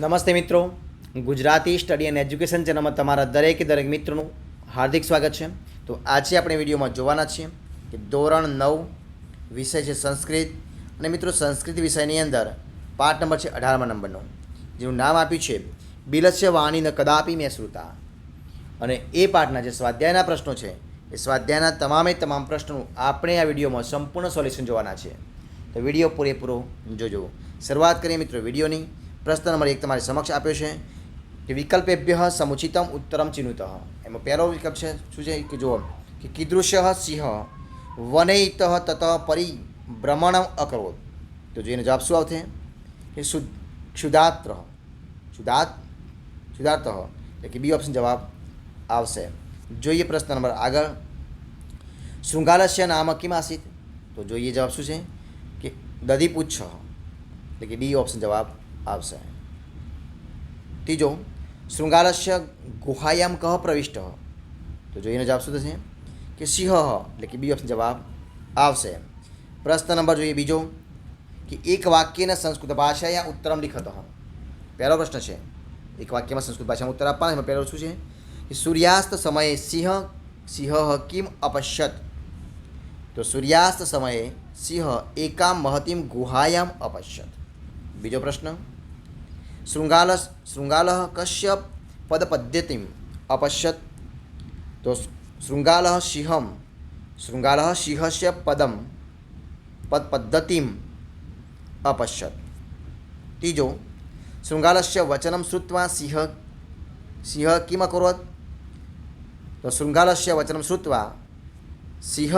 નમસ્તે મિત્રો. Gujarati study and education ચેનલમાં તમારા દરેકે દરેક મિત્રોનું હાર્દિક સ્વાગત છે. તો આજે આપણે વિડીયોમાં જોવાના છીએ કે ધોરણ નવ વિષય છે સંસ્કૃત. અને મિત્રો, સંસ્કૃત વિષયની અંદર પાઠ નંબર છે અઢારમા નંબરનો, જેનું નામ આપ્યું છે, બિલસ્ય વાણીને કદાપી મેં શ્રુતા. અને એ પાઠના જે સ્વાધ્યાયના પ્રશ્નો છે, એ સ્વાધ્યાયના તમામે તમામ પ્રશ્નોનું આપણે આ વિડીયોમાં સંપૂર્ણ સોલ્યુશન જોવાના છે તો વીડિયો પૂરેપૂરો જોજો. શરૂઆત કરીએ મિત્રો વિડીયોની. પ્રશ્ન નંબર એક તમારી સમક્ષ આપ્યો છે કે વિકલ્પેભ્ય સમુચિતમ ઉત્તરમ ચિનુત એમાં પહેલો વિકલ્પ છે શું છે? કે જુઓ, કે કીદૃશ્ય સિંહ વનૈત તત પરિભ્રમણમ અકરોત. તો જોઈને જવાબ શું આવશે? કે ક્ષુદાત્ર ક્ષુદાત ક્ષુદાર્થ એટલે કે બી ઓપ્શન જવાબ આવશે. જોઈએ પ્રશ્ન નંબર આગળ. શૃંગાલસ્ય નામ કિમ આસિત? તો જોઈએ જવાબ શું છે? કે દધીપુચ્છ. એટલે કે ડી ઓપ્શન જવાબ આવશે. ત્રીજો, શૃંગારસ્ય ગુહાયામ કહ પ્રવિષ્ટ. તો જોઈને જવાબ શું થશે? કે સિંહ, એટલે કે બી ઓપ્શન જવાબ આવશે. પ્રશ્ન નંબર જોઈએ બીજો, કે એક વાક્યને સંસ્કૃત ભાષાયા ઉત્તરમ લિખત. પહેલો પ્રશ્ન છે. એક વાક્યમાં સંસ્કૃત ભાષામાં ઉત્તર આપવાનો પહેલો શું છે? કે સૂર્યાસ્ત સમયે સિંહ સિંહ કિમ અપશ્યત. તો સૂર્યાસ્ત સમયે સિંહ એકામ મહતીમ ગુહાયામ અપશ્યત. બીજો પ્રશ્ન શૃંગાલ શૃંગાલ કશ્ય પદપદ્ધતિમ અપશ્યત તો શૃંગાલ સિંહમ શૃંગાલ સિંહસ્ય પદમ પદ પદ્ધતિમ અપશ્યત ત્રીજો શૃંગાલસ્ય વચનમ શ્રુત્વા સિંહ સિંહ કિમ અકરોત તો શૃંગાલસ્ય વચનમ શ્રુત્વા સિંહ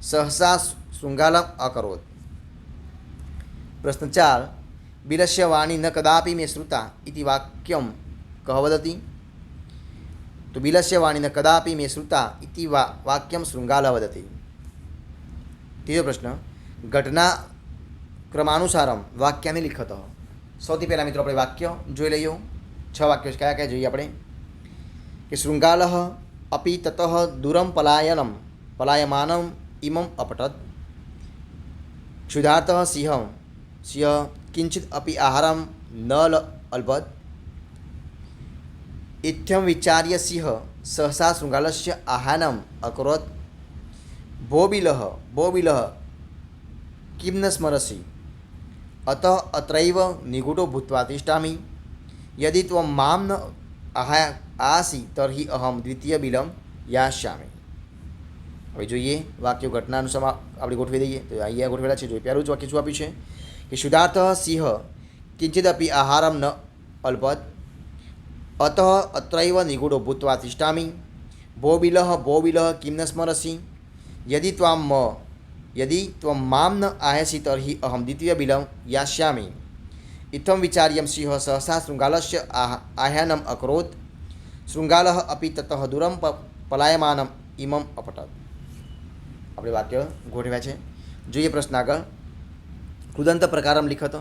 સહસા શૃંગાલમ અકરોત પ્રશ્ન ચાર બિલસ્ય વાણી ન કદાપી મેં શ્રુતા ઇતિ વાક્યમ કહ વદતી તો બિલસ્ય વાણી ન કદાપી મેં શ્રુતા ઇતિ વાક્યમ શૃંગાલ વદતી ત્રીજો પ્રશ્ન ઘટના ક્રમાનુસારમ વાક્યાને લિખત સૌથી પહેલાં મિત્રો આપણે વાક્ય જોઈ લઈએ. છ વાક્યો કયા કયા જોઈએ આપણે? કે શૃંગાલ અપી તત દૂરમ પલાયનમ, પલાયમાનમ ઇમમ અપટત ક્ષુધાર્થ સિંહ સિંહ કિંચિત અપી આહારમ ન અલબત ઇથ્યમ વિચાર્ય સિંહ સહસા શૃંગાલસ્ય આહાનમ અકરોત ભોબિલહ ભોબિલહ કિમ ન સ્મરસી અત અત્રૈવ નિગૂઢો ભૂત્વા તિષ્ઠામી યદિ ત્વમ મામ ન આહા આસી તર્હિ અહમ દ્વિતીય બિલમ યાશ્યામી હવે જોઈએ વાક્યો ઘટનાનું સમા આપણે ગોઠવી દઈએ તો અહીંયા ગોઠવેલા છે જોઈએ પહેલું જ વાક્ય શું આપ્યું છે यशुदार्थ सिंह किञ्चिदपि आहारं न अल्पत् अतः अत्रैव निगूढो भूत्वा तिष्ठामि बोबिलः बोबिलः किं न स्मरसि यदि त्वां म यदि त्वं मां न आयसि तर्हि अहं द्वितीयबिलं यास्यामि इत्थं विचार्यं सिंहः सहसा शृङ्गालस्य आह आह्वानम् अकरोत् शृङ्गालः अपि ततः दूरं प पलायमानम् इमम् આપણે વાક્ય ગોઠવ્યા છે જોઈએ પ્રશ્ન કુદંત પ્રકારમ લિખત.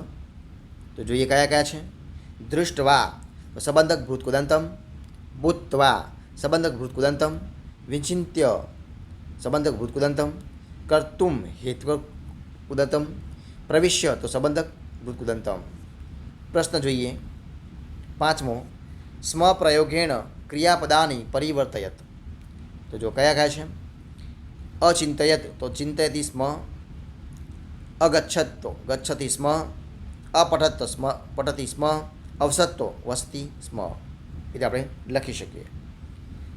તો જોઈએ કયા કયા છે? દૃષ્ટવા સંબંધક ભૂત કુદંતમ. ભૂત્વા સંબંધક ભૂત કુદંતમ. વિચિંત્ય સંબંધક ભૂત કુદંતમ. કર્તુમ હેતુ કુદંતમ. પ્રવિશ્ય તો સંબંધક ભૂત કુદંતમ. પ્રશ્ન જોઈએ. પાંચમો, સ્મપ્રયોગેણ ક્રિયાપદાની પરિવર્તયત. તો જો કયા કયા છે? અચિંતયત તો ચિંતયતી સ્મ અગચ્છત તો ગચ્છતિ સ્મ અપઠત સ્મ પઠતી સ્મ અવસત તો વસતી સ્મ એ આપણે લખી શકીએ.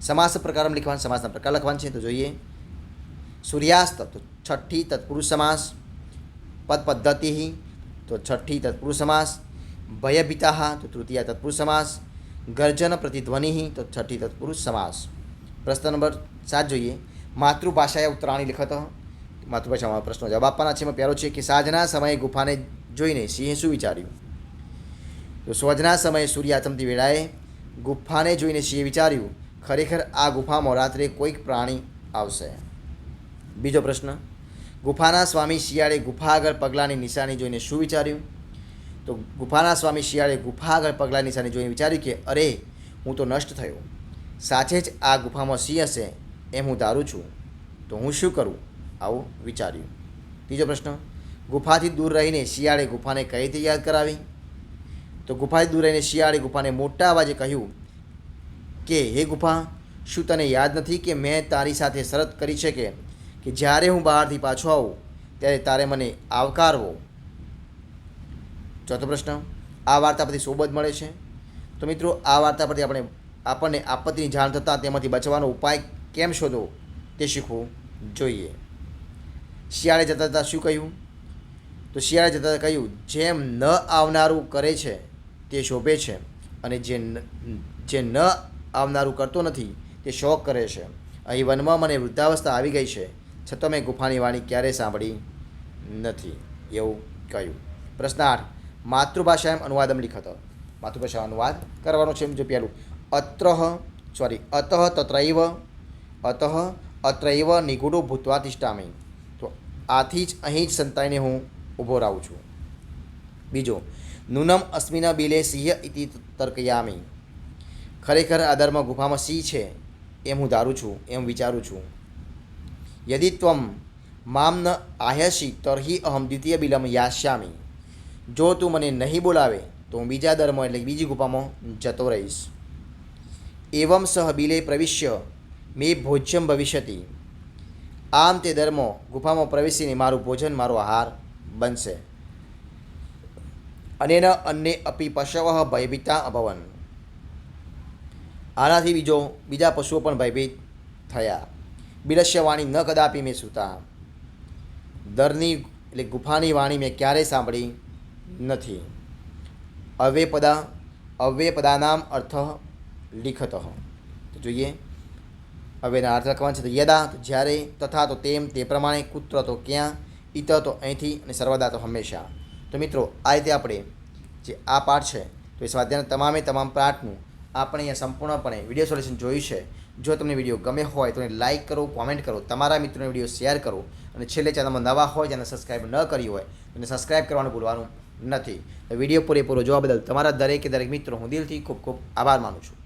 સમાસ પ્રકારમ લખવાનું, સમાસના પ્રકાર લખવાનું છે, તો જોઈએ. સૂર્યાસ્ત તો છઠ્ઠી તત્પુરુષ સમાસ. પદ પદ્ધતિ, તો છઠ્ઠી તત્પુરુષ સમાસ. ભયભીતા તો તૃતીય તત્પુરુષ સમાસ. ગર્જન પ્રતિધ્વનિ, તો છઠ્ઠી તત્પુરુષ સમાસ. પ્રશ્ન નંબર સાત જોઈએ. માતૃભાષાએ ઉત્તરાણી લિખત. માતૃભાષામાં પ્રશ્નો જવાબ આપવાના છે. એમાં પહેલો છે કે સાંજના સમયે ગુફાને જોઈને સિંહે શું વિચાર્યું? તો સોજના સમયે સૂર્યાસ્તમતી વેળાએ ગુફાને જોઈને સિંહે વિચાર્યું, ખરેખર આ ગુફામાં રાત્રે કોઈક પ્રાણી આવશે? બીજો પ્રશ્ન, ગુફાના સ્વામી શિયાળે ગુફા આગળ પગલાંની નિશાની જોઈને શું વિચાર્યું? તો ગુફાના સ્વામી શિયાળે ગુફા આગળ પગલાંની નિશાની જોઈને વિચાર્યું કે, અરે, હું તો નષ્ટ થયો. સાચે જ આ ગુફામાં સિંહ હશે, એમ હું ધારું છું. તો હું શું કરું? આવું વિચાર્યું. ત્રીજો પ્રશ્ન, ગુફાથી દૂર રહીને શિયાળે ગુફાને કઈ રીતે યાદ કરાવી? તો ગુફાથી દૂર રહીને શિયાળે ગુફાને મોટા અવાજે કહ્યું કે, હે ગુફા, શું તને યાદ નથી કે મેં તારી સાથે શરત કરી છે કે કે જ્યારે હું બહારથી પાછો આવું, ત્યારે તારે મને આવકારવો? ચોથો પ્રશ્ન, આ વાર્તા પરથી સોબત મળે છે? તો મિત્રો, આ વાર્તા પરથી આપણે આપણને આપત્તિની જાણ થતાં તેમાંથી બચવાનો ઉપાય કેમ શોધવો તે શીખવું જોઈએ. શિયાળે જતા જતાં શું કહ્યું? તો શિયાળે જતા જતાં કહ્યું, જેમ ન આવનારું કરે છે, તે શોભે છે. અને જે જે ન આવનારું કરતો નથી, તે શોખ કરે છે. અહીં વનમાં મને વૃદ્ધાવસ્થા આવી ગઈ છે. છતાં મેં ગુફાની વાણી ક્યારેય સાંભળી નથી. એવું કહ્યું. પ્રશ્ન આઠ. માતૃભાષાએમ અનુવાદમ લિખત. માતૃભાષા અનુવાદ કરવાનો છે જો પહેલું. અત્ર સોરી અતઃ તત્રૈવ અતઃ અત્રૈવ નિગુડો ભૂતવા તિષ્ઠામી આથી જ અહીં જ સંતાઈને હું ઊભો રહું છું. બીજો, નૂનમ અસ્મિના બિલે સિંહ ઇતિ તર્કયામી. ખરેખર આ ધર્મ ગુફામાં સિંહ છે એમ હું ધારું છું, એમ વિચારું છું. યદિ ત્વમ મામ ન આહ્યસી તર્હિ અહમ દ્વિતીય બિલમ યાશ્યામી જો તું મને નહીં બોલાવે, તો હું બીજા ધર્મ એટલે બીજી ગુફામાં જતો રહીશ. એવમ સહ બિલે પ્રવિશ્ય, મે ભોજ્યમ ભવિષ્યતિ. આમ તે ધર્મો ગુફામાં પ્રવેશીને મારું ભોજન, મારો આહાર બનશે. અનેન અન્ય અપી પશવ ભયભીતા અભવન. આનાથી બીજો, બીજા પશુઓ પણ ભયભીત થયા. બિલશ્ય વાણી ન કદાપી મેં સુતા. દરની એટલે ગુફાની વાણી મેં ક્યારેય સાંભળી નથી. અવ્યપદા અવ્યપદાનામ અર્થ લિખત. તો જોઈએ હવેના અર્થ લખવાના છે, તો યદા તો જ્યારે, તથા તો તેમ, તે પ્રમાણે, કુત્ર તો ક્યાં ઇત તો અહીંથી, અને સર્વદા તો હંમેશા. તો મિત્રો, આ રીતે આપણે જે આ પાઠ છે, તો એ સ્વાધ્યાયના તમામે તમામ પાઠનું આપણે અહીંયા સંપૂર્ણપણે વીડિયો સોલ્યુશન જોયું છે. જો તમને વીડિયો ગમે હોય, તો એને લાઇક કરો, કોમેન્ટ કરો, તમારા મિત્રોને વીડિયો શેર કરો, અને છેલ્લે ચેનલમાં નવા હોય, જેને સબસ્ક્રાઈબ ન કરી હોય, એને સબસ્ક્રાઈબ કરવાનું ભૂલવાનું નથી. વીડિયો પૂરેપૂરો જોવા બદલ તમારા દરેકે દરેક મિત્રો હું દિલથી ખૂબ ખૂબ આભાર માનું છું.